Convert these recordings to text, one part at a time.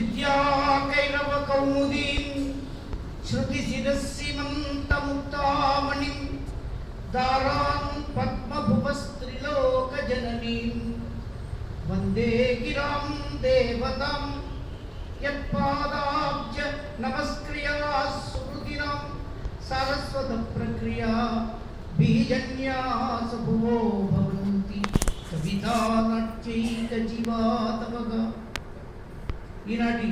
విద్యాకైరవ కౌముదీం శృతి శిరస్సిమంతముక్తామణిం దారాం పద్మభువస్త్రిలోక జననీం వందే గిరాం దేవతాం యత్పాదాబ్జ నమస్క్రియా సుహృదినాం సారస్వత ప్రక్రియా బీజన్యాస భవంతి కవితా నట్యైక జీవాతమగా ఈనాటి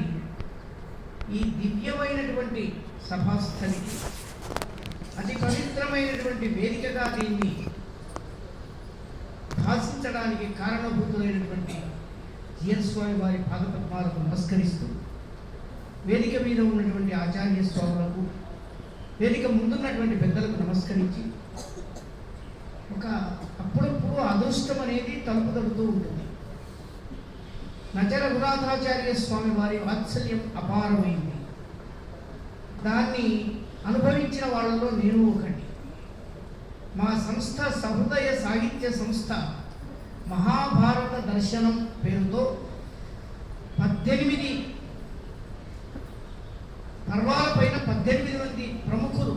ఈ దివ్యమైనటువంటి సభాస్థలికి అతి పవిత్రమైనటువంటి వేదికగా దీన్ని భాషించడానికి కారణభూతులైనటువంటి జిఎన్ స్వామి వారి పాదపద్మాలకు నమస్కరిస్తూ వేదిక మీద ఉన్నటువంటి ఆచార్య స్వాములకు వేదిక ముందున్నటువంటి పెద్దలకు నమస్కరించి ఒక అప్పుడప్పుడు అదృష్టం అనేది తలుపు తడుతూ ఉంటుంది. నచర గురాధాచార్య స్వామి వారి వాత్సల్యం అపారమైంది. దాన్ని అనుభవించిన వాళ్ళలో నేను ఒకటి మా సంస్థ సహృదయ సాహిత్య సంస్థ మహాభారత దర్శనం పేరుతో పద్దెనిమిది పర్వాలపైన పద్దెనిమిది మంది ప్రముఖులు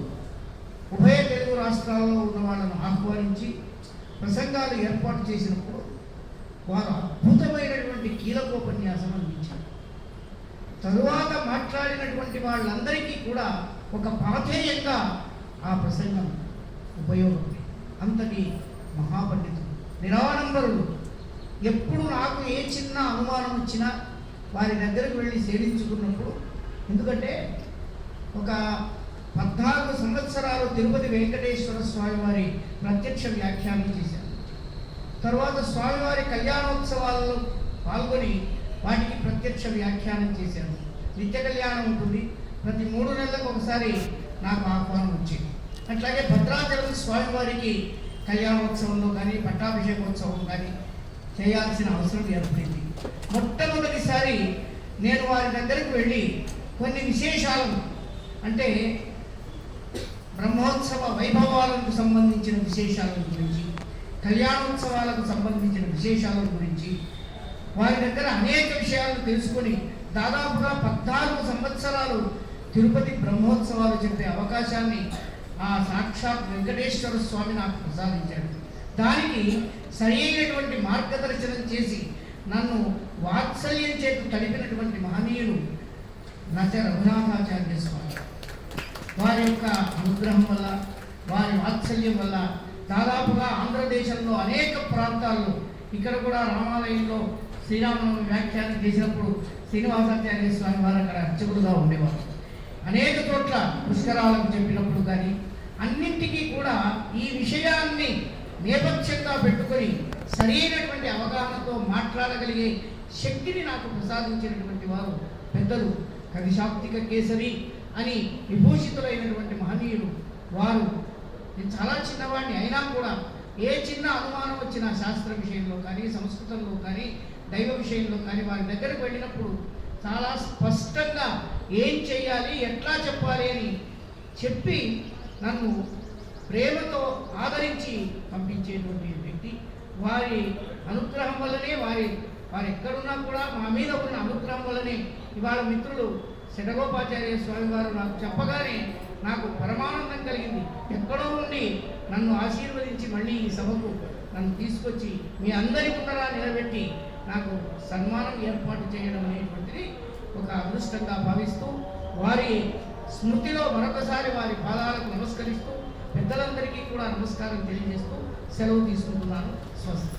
ఉభయ తెలుగు రాష్ట్రాల్లో ఉన్న వాళ్ళను ఆహ్వానించి ప్రసంగాలు ఏర్పాటు చేసినప్పుడు వారు అద్భుతమైనటువంటి కీలకోపన్యాసం అందించారు. తరువాత మాట్లాడినటువంటి వాళ్ళందరికీ కూడా ఒక పాధేయంగా ఆ ప్రసంగం ఉపయోగపడి అంతటి మహాపండితులు నిరాడంబరులు ఎప్పుడు నాకు ఏ చిన్న అనుమానం వచ్చినా వారి దగ్గరకు వెళ్ళి సేవించుకున్నప్పుడు ఎందుకంటే ఒక పద్నాలుగు సంవత్సరాలు తిరుపతి వెంకటేశ్వర స్వామి వారి ప్రత్యక్ష వ్యాఖ్యానం చేశారు. తర్వాత స్వామివారి కళ్యాణోత్సవాల్లో పాల్గొని వాటికి ప్రత్యక్ష వ్యాఖ్యానం చేశాను. నిత్య కళ్యాణం ఉంటుంది. ప్రతి మూడు నెలలకు ఒకసారి నాకు ఆహ్వానం వచ్చింది. అట్లాగే భద్రాచలం స్వామివారికి కళ్యాణోత్సవంలో కానీ పట్టాభిషేకోత్సవం కానీ చేయాల్సిన అవసరం ఏర్పడింది. మొట్టమొదటిసారి నేను వారి దగ్గరికి వెళ్ళి కొన్ని విశేషాలను అంటే బ్రహ్మోత్సవ వైభవాలకు సంబంధించిన విశేషాల గురించి కళ్యాణోత్సవాలకు సంబంధించిన విశేషాల గురించి వారి దగ్గర అనేక విషయాలు తెలుసుకొని దాదాపుగా పద్నాలుగు సంవత్సరాలు తిరుపతి బ్రహ్మోత్సవాలు చెప్పే అవకాశాన్ని ఆ సాక్షాత్ వెంకటేశ్వర స్వామి నాకు ప్రసాదించాడు దానికి సరైనటువంటి మార్గదర్శనం చేసి నన్ను వాత్సల్యం చేత తడిపినటువంటి మహనీయులు నచ రఘునాథాచార్య స్వామి. వారి యొక్క అనుగ్రహం వల్ల వారి వాత్సల్యం వల్ల దాదాపుగా ఆంధ్రదేశంలో అనేక ప్రాంతాల్లో ఇక్కడ కూడా రామాలయంలో శ్రీరామనవమి వ్యాఖ్యానం చేసినప్పుడు శ్రీనివాసాచార్య స్వామి వారు అక్కడ అర్చకుడుగా ఉండేవారు. అనేక చోట్ల పుష్కరాలకు చెప్పినప్పుడు కానీ అన్నింటికీ కూడా ఈ విషయాన్ని నేపథ్యంగా పెట్టుకొని సరైనటువంటి అవగాహనతో మాట్లాడగలిగే శక్తిని నాకు ప్రసాదించినటువంటి వారు పెద్దలు కవిశాప్తిక కేసరి అని విభూషితులైనటువంటి మహనీయులు వారు నేను చాలా చిన్నవాడిని అయినా కూడా ఏ చిన్న అనుమానం వచ్చినా శాస్త్ర విషయంలో కానీ సంస్కృతంలో కానీ దైవ విషయంలో కానీ వారి దగ్గరకు వెళ్ళినప్పుడు చాలా స్పష్టంగా ఏం చేయాలి ఎట్లా చెప్పాలి అని చెప్పి నన్ను ప్రేమతో ఆదరించి పంపించేటువంటి వ్యక్తి. వారి అనుగ్రహం వల్లనే వారి వారు ఎక్కడున్నా కూడా మా మీద ఉన్న అనుగ్రహం వల్లనే ఇవాళ మిత్రులు శటగోపాచార్య స్వామి వారు నాకు చెప్పగానే నాకు పరమానందం కలిగింది. ఎక్కడో నన్ను ఆశీర్వదించి మళ్ళీ ఈ సభకు నన్ను తీసుకొచ్చి మీ అందరి ముందరా నిలబెట్టి నాకు సన్మానం ఏర్పాటు చేయడం అనేటువంటిది ఒక అదృష్టంగా భావిస్తూ వారి స్మృతిలో మరొకసారి వారి పాదాలకు నమస్కరిస్తూ పెద్దలందరికీ కూడా నమస్కారం తెలియజేస్తూ సెలవు తీసుకుంటున్నాను. స్వస్తి.